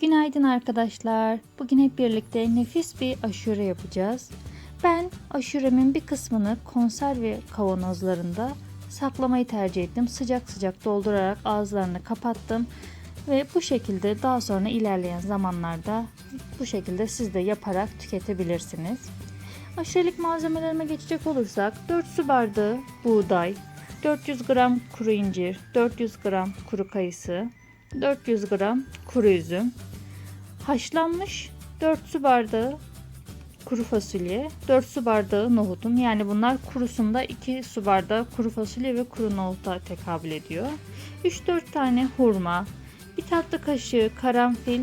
Günaydın arkadaşlar. Bugün hep birlikte nefis bir aşure yapacağız. Ben aşuremin bir kısmını konserve kavanozlarında saklamayı tercih ettim. Sıcak sıcak doldurarak ağızlarını kapattım. Ve bu şekilde daha sonra ilerleyen zamanlarda bu şekilde siz de yaparak tüketebilirsiniz. Aşurelik malzemelerime geçecek olursak 4 su bardağı buğday, 400 gram kuru incir, 400 gram kuru kayısı, 400 gram kuru üzüm, haşlanmış 4 su bardağı kuru fasulye, 4 su bardağı nohutum. Yani bunlar kurusunda 2 su bardağı kuru fasulye ve kuru nohuta tekabül ediyor. 3-4 tane hurma, bir tatlı kaşığı karanfil,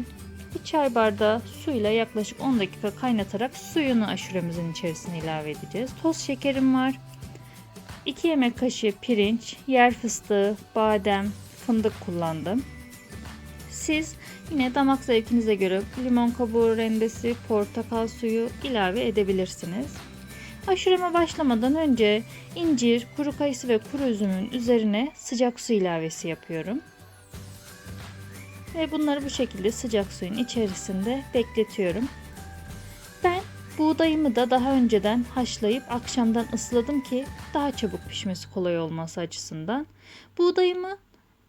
bir çay bardağı suyla yaklaşık 10 dakika kaynatarak suyunu aşuremizin içerisine ilave edeceğiz. Toz şekerim var. 2 yemek kaşığı pirinç, yer fıstığı, badem, fındık kullandım. Siz yine damak zevkinize göre limon kabuğu rendesi, portakal suyu ilave edebilirsiniz. Aşureme başlamadan önce incir, kuru kayısı ve kuru üzümün üzerine sıcak su ilavesi yapıyorum. Ve bunları bu şekilde sıcak suyun içerisinde bekletiyorum. Ben buğdayımı da daha önceden haşlayıp akşamdan ısladım ki daha çabuk pişmesi kolay olması açısından. Buğdayımı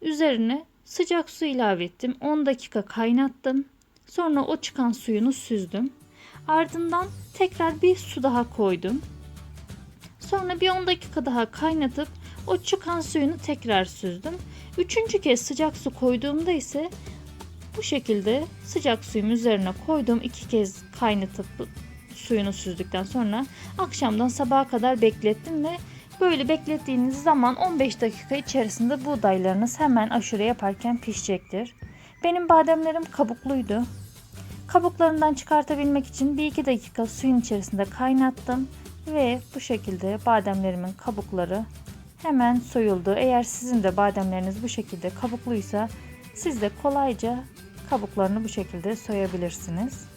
üzerine sıcak su ilave ettim. 10 dakika kaynattım. Sonra o çıkan suyunu süzdüm. Ardından tekrar bir su daha koydum. Sonra bir 10 dakika daha kaynatıp o çıkan suyunu tekrar süzdüm. Üçüncü kez sıcak su koyduğumda ise bu şekilde sıcak suyun üzerine koydum. iki kez kaynatıp suyunu süzdükten sonra akşamdan sabaha kadar beklettim ve böyle beklettiğiniz zaman 15 dakika içerisinde buğdaylarınız hemen aşure yaparken pişecektir. Benim bademlerim kabukluydu. Kabuklarından çıkartabilmek için 1-2 dakika suyun içerisinde kaynattım ve bu şekilde bademlerimin kabukları hemen soyuldu. Eğer sizin de bademleriniz bu şekilde kabukluysa siz de kolayca kabuklarını bu şekilde soyabilirsiniz.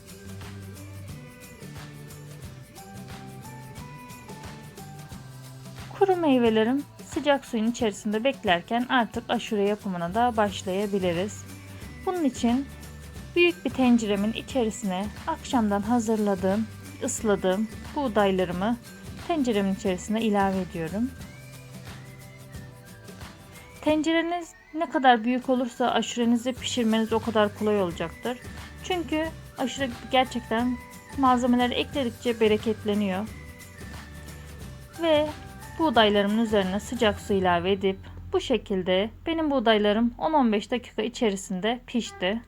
Kuru meyvelerim sıcak suyun içerisinde beklerken artık aşure yapımına da başlayabiliriz. Bunun için büyük bir tenceremin içerisine akşamdan hazırladığım, ısladığım buğdaylarımı tenceremin içerisine ilave ediyorum. Tencereniz ne kadar büyük olursa aşurenizi pişirmeniz o kadar kolay olacaktır. Çünkü aşure gerçekten malzemeleri ekledikçe bereketleniyor. Ve buğdaylarımın üzerine sıcak su ilave edip bu şekilde benim buğdaylarım 10-15 dakika içerisinde pişti.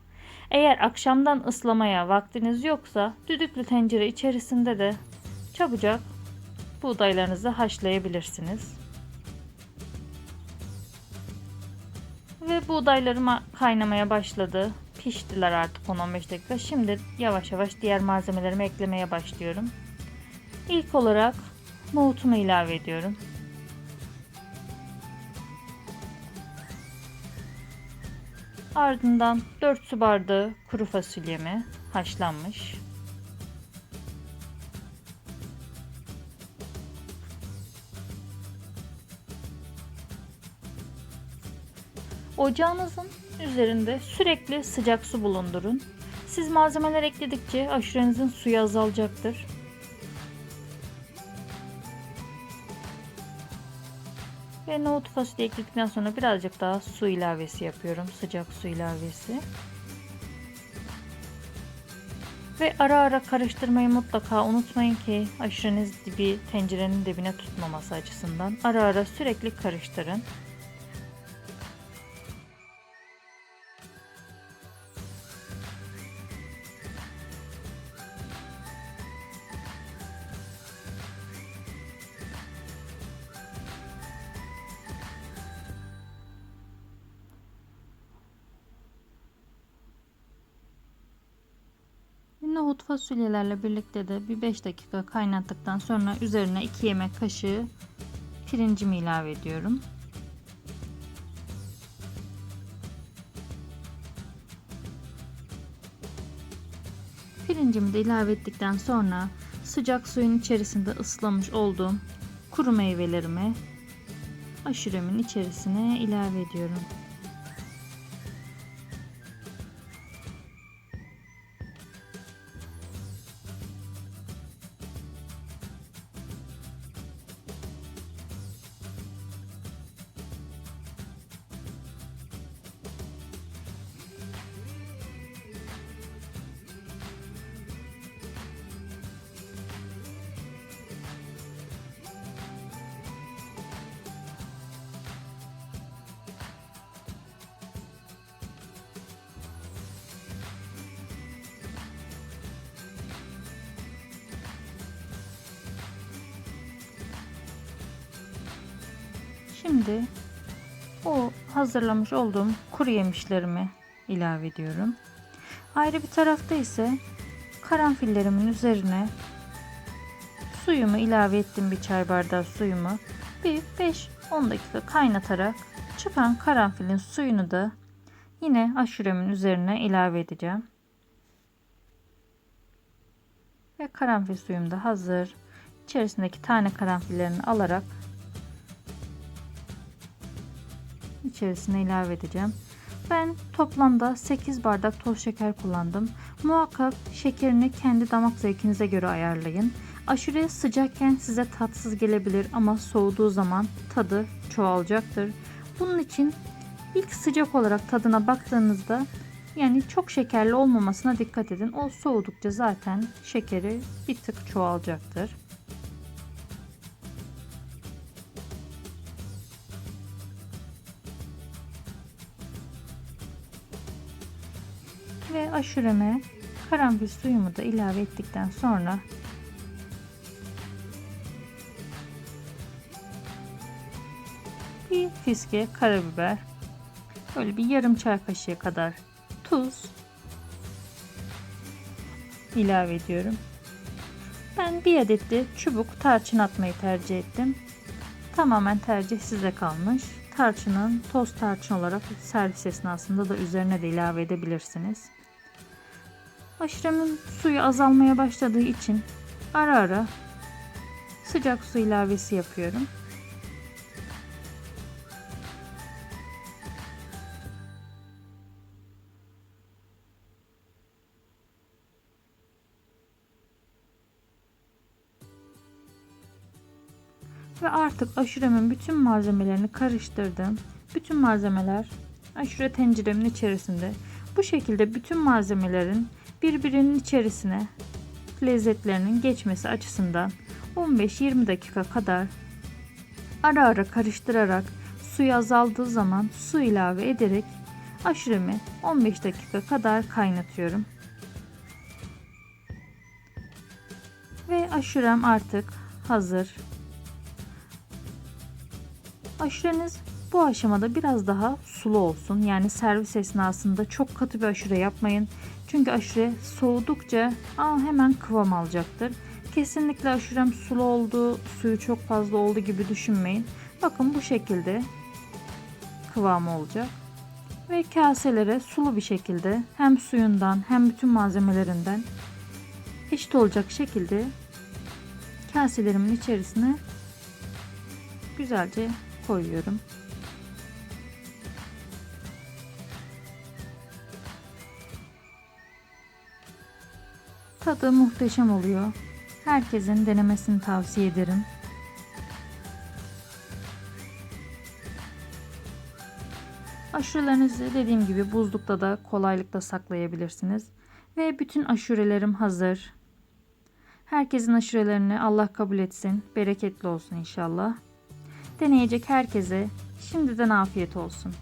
Eğer akşamdan ıslamaya vaktiniz yoksa düdüklü tencere içerisinde de çabucak buğdaylarınızı haşlayabilirsiniz. Ve buğdaylarım kaynamaya başladı. Piştiler artık 10-15 dakika. Şimdi yavaş yavaş diğer malzemelerimi eklemeye başlıyorum. İlk olarak nohutumu ilave ediyorum. Ardından 4 su bardağı kuru fasulyemi haşlanmış. Ocağınızın üzerinde sürekli sıcak su bulundurun. Siz malzemeler ekledikçe aşurenizin suyu azalacaktır. Ve nohut fasulye ekledikten sonra birazcık daha su ilavesi yapıyorum. Sıcak su ilavesi. Ve ara ara karıştırmayı mutlaka unutmayın ki aşureniz dibi tencerenin dibine tutmaması açısından. Ara ara sürekli karıştırın. Nohut fasulyelerle birlikte de bir 5 dakika kaynattıktan sonra üzerine 2 yemek kaşığı pirincimi ilave ediyorum. Pirincimi de ilave ettikten sonra sıcak suyun içerisinde ıslamış olduğum kuru meyvelerimi aşuremin içerisine ilave ediyorum. Şimdi o hazırlamış olduğum kuru yemişlerimi ilave ediyorum. Ayrı bir tarafta ise karanfillerimin üzerine suyumu ilave ettim bir çay bardağı suyumu. Bir 5-10 dakika kaynatarak çıkan karanfilin suyunu da yine aşuremin üzerine ilave edeceğim. Ve karanfil suyum da hazır. İçerisindeki tane karanfillerini alarak içerisine ilave edeceğim. Ben toplamda 8 bardak toz şeker kullandım. Muhakkak şekerini kendi damak zevkinize göre ayarlayın. Aşure sıcakken size tatsız gelebilir ama soğuduğu zaman tadı çoğalacaktır. Bunun için ilk sıcak olarak tadına baktığınızda yani çok şekerli olmamasına dikkat edin. O soğudukça zaten şekeri bir tık çoğalacaktır. Ve aşureme karanfil suyumu da ilave ettikten sonra bir fiske karabiber böyle bir yarım çay kaşığı kadar tuz ilave ediyorum. Ben bir adet de çubuk tarçın atmayı tercih ettim. Tamamen tercih size kalmış. Tarçının toz tarçın olarak servis esnasında da üzerine de ilave edebilirsiniz. Aşuremin suyu azalmaya başladığı için ara ara sıcak su ilavesi yapıyorum. Ve artık aşuremin bütün malzemelerini karıştırdım. Bütün malzemeler aşure tenceremin içerisinde. Bu şekilde bütün malzemelerin birbirinin içerisine lezzetlerinin geçmesi açısından 15-20 dakika kadar ara ara karıştırarak suyu azaldığı zaman su ilave ederek aşuremi 15 dakika kadar kaynatıyorum. Ve aşurem artık hazır. Aşureniz bu aşamada biraz daha sulu olsun. Yani servis esnasında çok katı bir aşure yapmayın. Çünkü aşure soğudukça aa, hemen kıvam alacaktır. Kesinlikle aşurem sulu oldu, suyu çok fazla oldu gibi düşünmeyin. Bakın bu şekilde kıvamı olacak. Ve kaselere sulu bir şekilde hem suyundan hem bütün malzemelerinden eşit olacak şekilde kaselerimin içerisine güzelce koyuyorum. Tadı muhteşem oluyor. Herkesin denemesini tavsiye ederim. Aşurelerinizi dediğim gibi buzlukta da kolaylıkla saklayabilirsiniz. Ve bütün aşurelerim hazır. Herkesin aşurelerini Allah kabul etsin. Bereketli olsun inşallah. Deneyecek herkese şimdiden afiyet olsun.